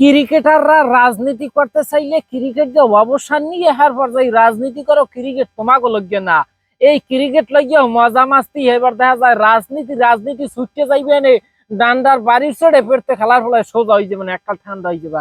ক্রিকেটাররা রাজনীতি করতে চাইলে ক্রিকেট যে অবসান নিয়ে হার পর্যায়ে রাজনীতি করো, ক্রিকেট তোমাকে লগ্য না। এই ক্রিকেট লাগিয়ে মজা মাস্তি এবার দেখা যায় রাজনীতি রাজনীতি ছুটতে যাইবে নে ডান্ডার বাড়ির চড়ে পেরতে খেলার ফলে সোজা হয়ে যাবে না একটা ঠান্ডা হয়ে যাবে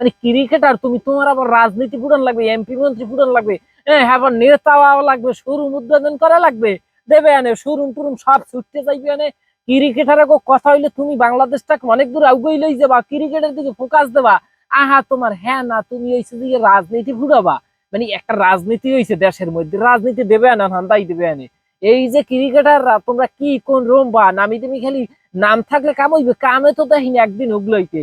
মানে ক্রিকেটার, তুমি তোমার আবার রাজনীতি ফুটন লাগবে, এমপি মন্ত্রী ফুটন লাগবে হ্যাঁ আবার নেতা লাগবে, শোরুম উদ্বোধন করা লাগবে, দেবে আনে শোরুম টুরুম সব ছুটতে যাইবে আনে ক্রিকেটার কথা হইলে তুমি বাংলাদেশটাকে অনেক দূর আগুই লই যাবা, ক্রিকেটের দিকে ফোকাস দেবা। আহা, তোমার হ্যাঁ না, তুমি হইছে দিকে রাজনীতি ফুটাবা মানে একটা রাজনীতি হইছে দেশের মধ্যে, রাজনীতি দেবে না ধান্দাই দেবে আনে। এই যে ক্রিকেটাররা, তোমরা কি, কোন রোম বা নামি তুমি খালি নাম থাকলে কাম হইবে? কামে তো দেখিনি একদিন উগলইতে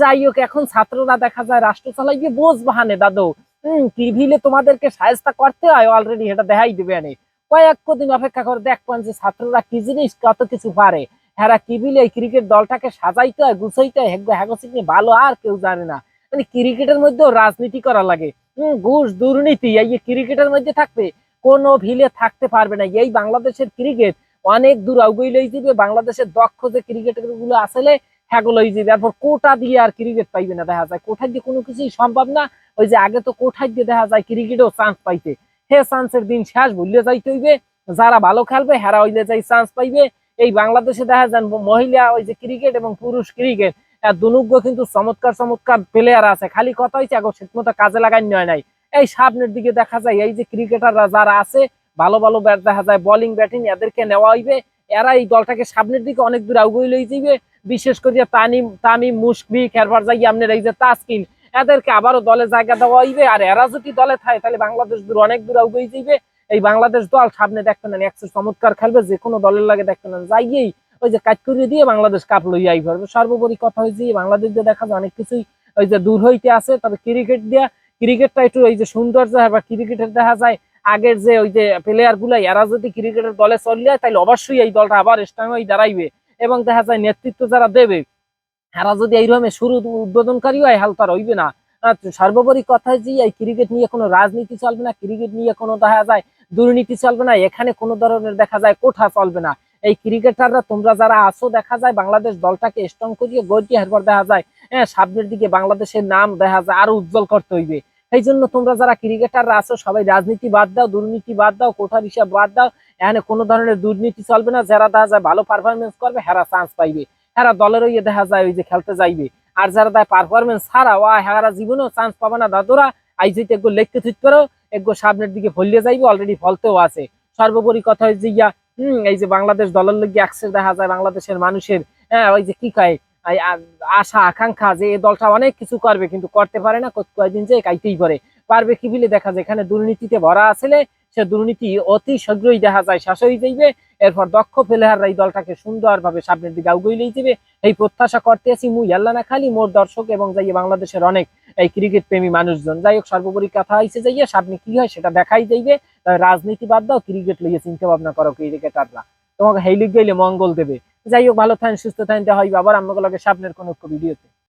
যাই হোক, এখন ছাত্ররা দেখা যায় রাষ্ট্র চালাইবে বোঝ বাহানে, দাদু। হম, টিভিলে তোমাদেরকে সাহায্য করতে হয় অলরেডি এটা দেখাই দিবে আনে। কয়েক দিন অপেক্ষা করে দেখবেন যে ছাত্ররা কি জিনিস কত কিছু পারে। হেরা কি বিলে ক্রিকেট দলটাকে সাজাইতে হয়, গুছাইতে হয়, হেগো হেগো সিং ভালো আর কেউ জানে না। মানে ক্রিকেটের মধ্যেও রাজনীতি করা লাগে। হম, ঘুষ, দুর্নীতি, এই ক্রিকেটের মধ্যে থাকবে, কোনো ভিলে থাকতে পারবে না। এই বাংলাদেশের ক্রিকেট অনেক দূর আগুই লই যাবে বাংলাদেশের দক্ষ যে ক্রিকেটারগুলো আসলে হ্যাগো লই যাবে তারপর কোটা দিয়ে আর ক্রিকেট পাইবে না, দেখা যায়। কোঠায় দিয়ে কোনো কিছুই সম্ভব না। ওই যে আগে তো কোঠায় দিয়ে দেখা যায় ক্রিকেটেও চান্স পাইতে। হে চান্সের দিন শেষ, ভুলে যাইতে হইবে। যারা ভালো খেলবে, হেরা হইলে যাই চান্স পাইবে। এই বাংলাদেশে দেখা যান মহিলা, ওই যে ক্রিকেট এবং পুরুষ ক্রিকেট কিন্তু চমৎকার চমৎকার প্লেয়ার আছে। খালি কথা হয়েছে এখন ঠিক মতো কাজে লাগাই নয় নাই। এই সামনের দিকে দেখা যায়, এই যে ক্রিকেটাররা যারা আছে, ভালো ভালো ব্যাট দেখা যায়। বোলিং ব্যাটিং এদেরকে নেওয়া হইবে। এরা এই দলটাকে সামনের দিকে অনেক দূর আগুই লই যাইবে। বিশেষ করে তানিম, তামিম, মুশফিক, এরপর যাই আপনার এই যে তাসকিন এদেরকে আবারও দলে জায়গা দেওয়া হইবে। আর এরা যদি দলে থাকে, তাহলে বাংলাদেশ দূর, অনেক দূর আগুই যাইবে। এই বাংলাদেশ দল সামনে দেখতে নেন একশো চমৎকার খেলবে, যে কোনো দলের লাগে দেখতে নেন যাইয়েই ওই যে কাজ করিয়ে দিয়ে বাংলাদেশ কাপ লইয়াই পারবে সর্বোপরি কথা হয়েছে বাংলাদেশ দিয়ে দেখা যায় অনেক কিছুই ওই যে দূর হইতে আছে। তবে ক্রিকেট দিয়া, ক্রিকেটটা একটু ওই যে সৌন্দর্য বা ক্রিকেটের দেখা যায়, আগের যে ওই যে প্লেয়ার গুলাই, এরা যদি ক্রিকেটের দলে চলে যায়, তাহলে অবশ্যই এই দলটা আবার স্ট্রং হয়ে দাঁড়াইবে। এবং দেখা যায় নেতৃত্ব যারা দেবে এরা যদি এইরকম শুরু উদ্বোধনকারী হয়, হাল তার হইবে না। সর্বোপরি কথা যে, এই ক্রিকেট নিয়ে কোনো রাজনীতি চলবে না, ক্রিকেট নিয়ে কোনো দেখা যায়, দুর্নীতি চলবে না, এখানে কোনো ধরনের দেখা যায় কোঠা চলবে না। এই ক্রিকেটাররা তোমরা যারা আসো দেখা যায় বাংলাদেশ দলটাকে স্ট্রং করিয়ে গড়িয়ে এরপর দেখা যায় হ্যাঁ সামনের দিকে বাংলাদেশের নাম দেখা যায় আরও উজ্জ্বল করতে হইবে। সেই জন্য তোমরা যারা ক্রিকেটাররা আছো, সবাই রাজনীতি বাদ দাও, দুর্নীতি বাদ দাও কোঠার হিসাব বাদ দাও, এখানে কোনো ধরনের দুর্নীতি চলবে না। যারা দেখা যায় ভালো পারফরমেন্স করবে, হেরা চান্স পাইবে। হেরা দলের ইয়ে দেখা যায় ওই যে খেলতে যাইবে। আর যারা দেয় পারফরমেন্স ছাড়া ওয়া হেরা জীবনেও চান্স পাবে না। দাদুরা আইজিতে একগো লেখতে থুত পারো, একগো সামনের দিকে ফলিয়ে যাইবে অলরেডি ফলতেও আছে। সর্বোপরি কথা হচ্ছে ইয়া হম, এই যে বাংলাদেশ দলের লোক অ্যাক্সেস দেখা যায়, বাংলাদেশের মানুষের হ্যাঁ ওই যে কি কয় আশা, আকাঙ্ক্ষা যে এই দলটা অনেক কিছু করবে, কিন্তু করতে পারে না কয়েকদিন যে কাইতেই পারে। পারবে কি বলে দেখা যায়, এখানে দুর্নীতিতে ভরা আসলে সে দুর্নীতি অতি শীঘ্রই দেখা যায়, শেষ হয়ে যাইবে। এরপর দক্ষ প্লেয়াররা এই দলটাকে সুন্দরভাবে সামনের দিকে আগুই লই যাবে। এই প্রত্যাশা করতে আছি মুই, আল্লাহ না খালি মোর দর্শক এবং যাই বাংলাদেশের অনেক এই ক্রিকেট প্রেমী মানুষজন। যাই হোক, সর্বোপরি কথা হয়েছে যাইয়া, সামনে কি হয় সেটা দেখাই যাইবে। রাজনীতি বাদ দাও, ক্রিকেট লইয়ে চিন্তা ভাবনা করো ক্রিকেটাররা। তোমাকে হেইলিক গেলে মঙ্গল দেবে। যাই হোক, ভালো থাকেন, সুস্থ থাকেন হয় আবার। আমাকে সামনের কোনো ভিডিওতে।